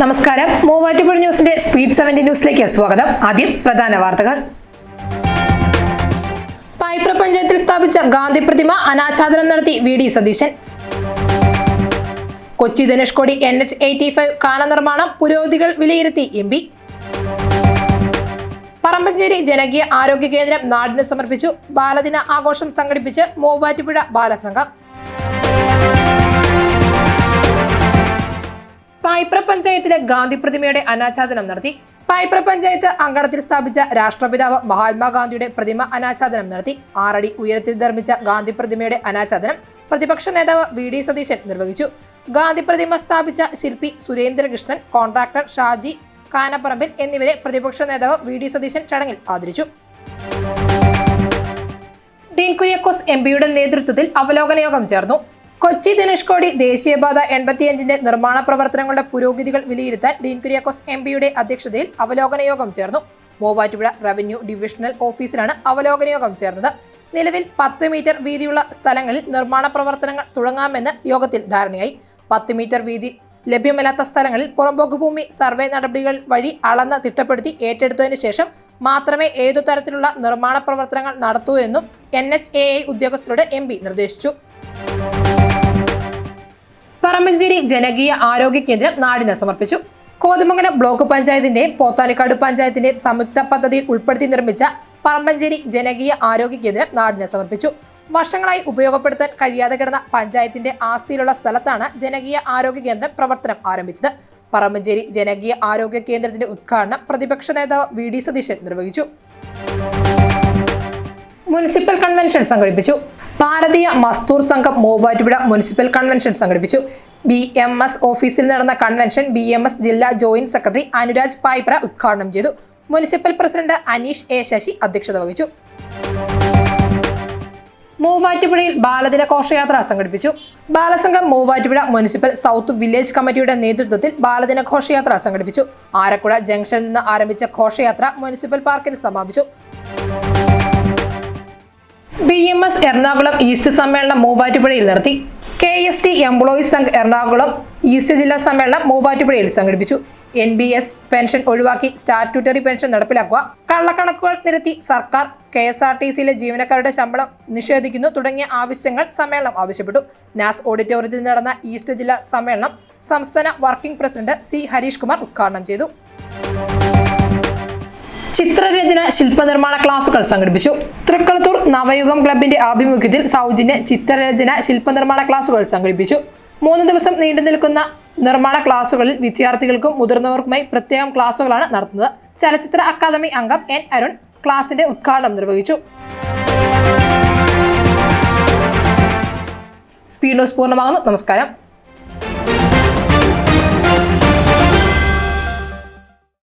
നമസ്കാരം. മൂവാറ്റുപുഴ ന്യൂസിന്റെ speed seventy ന്യൂസിലേക്ക് സ്വാഗതം. ആദ്യം പ്രധാന വാർത്തകൾ. പൈപ്ര പഞ്ചായത്തിൽ സ്ഥാപിച്ച ഗാന്ധി പ്രതിമ അനാച്ഛാദനം നടത്തി V D Satheesan. Kochi Dhanushkodi N H eighty five കാന നിർമ്മാണം പുരോഗതികൾ വിലയിരുത്തി എം പി. പറമ്പഞ്ചേരി ജനകീയ ആരോഗ്യ കേന്ദ്രം നാടിന് സമർപ്പിച്ചു. ബാലദിന ആഘോഷം സംഘടിപ്പിച്ച് മൂവാറ്റുപുഴ ബാലസംഘം. പൈപ്ര പഞ്ചായത്തിലെ ഗാന്ധി പ്രതിമയുടെ അനാച്ഛാദനം നടത്തി. പൈപ്ര പഞ്ചായത്ത് അങ്കണത്തിൽ സ്ഥാപിച്ച രാഷ്ട്രപിതാവ് മഹാത്മാഗാന്ധിയുടെ പ്രതിമ അനാച്ഛാദനം നടത്തി. ആറടി ഉയരത്തിൽ നിർമ്മിച്ച ഗാന്ധി പ്രതിമയുടെ അനാച്ഛാദനം പ്രതിപക്ഷ നേതാവ് വി ഡി സതീശൻ നിർവഹിച്ചു. ഗാന്ധി പ്രതിമ സ്ഥാപിച്ച ശില്പി സുരേന്ദ്രകൃഷ്ണൻ കോൺട്രാക്ടർ ഷാജി കാനപ്പറമ്പിൽ എന്നിവരെ പ്രതിപക്ഷ നേതാവ് വി ഡി സതീശൻ ചടങ്ങിൽ ആദരിച്ചു. ഡീൻ കുര്യാക്കോസ് എം പിയുടെ നേതൃത്വത്തിൽ അവലോകന യോഗം ചേർന്നു. കൊച്ചി ധനുഷ്കോടി ദേശീയപാത എൺപത്തിയഞ്ചിന്റെ നിർമ്മാണ പ്രവർത്തനങ്ങളുടെ പുരോഗതികൾ വിലയിരുത്താൻ ഡീൻ കുര്യാക്കോസ് എം പിയുടെ അധ്യക്ഷതയിൽ അവലോകന യോഗം ചേർന്നു. മൂവാറ്റുപുഴ റവന്യൂ ഡിവിഷണൽ ഓഫീസിലാണ് അവലോകന യോഗം ചേർന്നത്. നിലവിൽ പത്ത് മീറ്റർ വീതിയുള്ള സ്ഥലങ്ങളിൽ നിർമ്മാണ പ്രവർത്തനങ്ങൾ തുടങ്ങാമെന്ന് യോഗത്തിൽ ധാരണയായി. പത്ത് മീറ്റർ വീതി ലഭ്യമല്ലാത്ത സ്ഥലങ്ങളിൽ പുറംപോക്ക് ഭൂമി സർവേ നടപടികൾ വഴി അളന്ന് തിട്ടപ്പെടുത്തി ഏറ്റെടുത്തതിനു ശേഷം മാത്രമേ ഏതു തരത്തിലുള്ള നിർമ്മാണ പ്രവർത്തനങ്ങൾ നടത്തൂ എന്നും എൻ എച്ച് എ ഐ ഉദ്യോഗസ്ഥരോട് എം പി നിർദ്ദേശിച്ചു. പറമ്പഞ്ചേരി ജനകീയ ആരോഗ്യ കേന്ദ്രം നാടിന് സമർപ്പിച്ചു. കോതമംഗലം ബ്ലോക്ക് പഞ്ചായത്തിന്റെയും പോത്താനിക്കാട് പഞ്ചായത്തിന്റെയും സംയുക്ത പദ്ധതിയിൽ ഉൾപ്പെടുത്തി നിർമ്മിച്ച പറമ്പഞ്ചേരി ജനകീയ ആരോഗ്യ കേന്ദ്രം നാടിന് സമർപ്പിച്ചു. വർഷങ്ങളായി ഉപയോഗപ്പെടുത്താൻ കഴിയാതെ കിടന്ന പഞ്ചായത്തിന്റെ ആസ്തിയിലുള്ള സ്ഥലത്താണ് ജനകീയ ആരോഗ്യ കേന്ദ്രം പ്രവർത്തനം ആരംഭിച്ചത്. പറമ്പഞ്ചേരി ജനകീയ ആരോഗ്യ കേന്ദ്രത്തിന്റെ ഉദ്ഘാടനം പ്രതിപക്ഷ നേതാവ് വി ഡി സതീശൻ നിർവഹിച്ചു. മുനിസിപ്പൽ കൺവെൻഷൻ സംഘടിപ്പിച്ചു. ഭാരതീയ മസ്തൂർ സംഘം മൂവാറ്റുപുഴ മുനിസിപ്പൽ കൺവെൻഷൻ സംഘടിപ്പിച്ചു. ബി എം എസ് ഓഫീസിൽ നടന്ന കൺവെൻഷൻ ബി എം എസ് ജില്ലാ ജോയിന്റ് സെക്രട്ടറി അനുരാജ് പായ്പ്ര ഉദ്ഘാടനം ചെയ്തു. Municipal president Aneesh A Sasi അധ്യക്ഷത വഹിച്ചു. മൂവാറ്റുപുഴയിൽ ബാലദിന ഘോഷയാത്ര സംഘടിപ്പിച്ചു. Balasangham Muvattupuzha municipal south village കമ്മിറ്റിയുടെ നേതൃത്വത്തിൽ ബാലദിന ഘോഷയാത്ര സംഘടിപ്പിച്ചു. ആരക്കുഴ ജംഗ്ഷനിൽ നിന്ന് ആരംഭിച്ച ഘോഷയാത്ര മുനിസിപ്പൽ പാർക്കിൽ സമാപിച്ചു. B M S Ernakulam east സമ്മേളനം മൂവാറ്റുപുഴയിൽ നടത്തി. K S T employees Sangh Ernakulam east ജില്ലാ സമ്മേളനം മൂവാറ്റുപുഴയിൽ സംഘടിപ്പിച്ചു. എൻ ബി എസ് പെൻഷൻ ഒഴിവാക്കി സ്റ്റാറ്റ്യൂട്ടറി പെൻഷൻ നടപ്പിലാക്കുക. കള്ളക്കണക്കുകൾ നിരത്തി സർക്കാർ കെ എസ് ആർ ടി സിയിലെ ജീവനക്കാരുടെ ശമ്പളം നിഷേധിക്കുന്നു തുടങ്ങിയ ആവശ്യങ്ങൾ സമ്മേളനം ആവശ്യപ്പെട്ടു. നാസ് ഓഡിറ്റോറിയത്തിൽ നടന്ന ഈസ്റ്റ് ജില്ലാ സമ്മേളനം സംസ്ഥാന working president C Harish Kumar ഉദ്ഘാടനം ചെയ്തു. ചിത്രരചന ശില്പനിർമ്മാണ ക്ലാസുകൾ സംഘടിപ്പിച്ചു. തൃക്കളത്തൂർ നവയുഗം ക്ലബിന്റെ ആഭിമുഖ്യത്തിൽ സൗജന്യ ചിത്രരചന ശില്പനിർമ്മാണ ക്ലാസുകൾ സംഘടിപ്പിച്ചു. മൂന്ന് ദിവസം നീണ്ടു നിൽക്കുന്ന നിർമ്മാണ ക്ലാസുകളിൽ വിദ്യാർത്ഥികൾക്കും മുതിർന്നവർക്കുമായി പ്രത്യേകം ക്ലാസുകളാണ് നടത്തുന്നത്. ചലച്ചിത്ര അക്കാദമി അംഗം എൻ അരുൺ ക്ലാസിന്റെ ഉദ്ഘാടനം നിർവഹിച്ചു. സ്പീഡ് ന്യൂസ് പൂർണമാകുന്നു. നമസ്കാരം.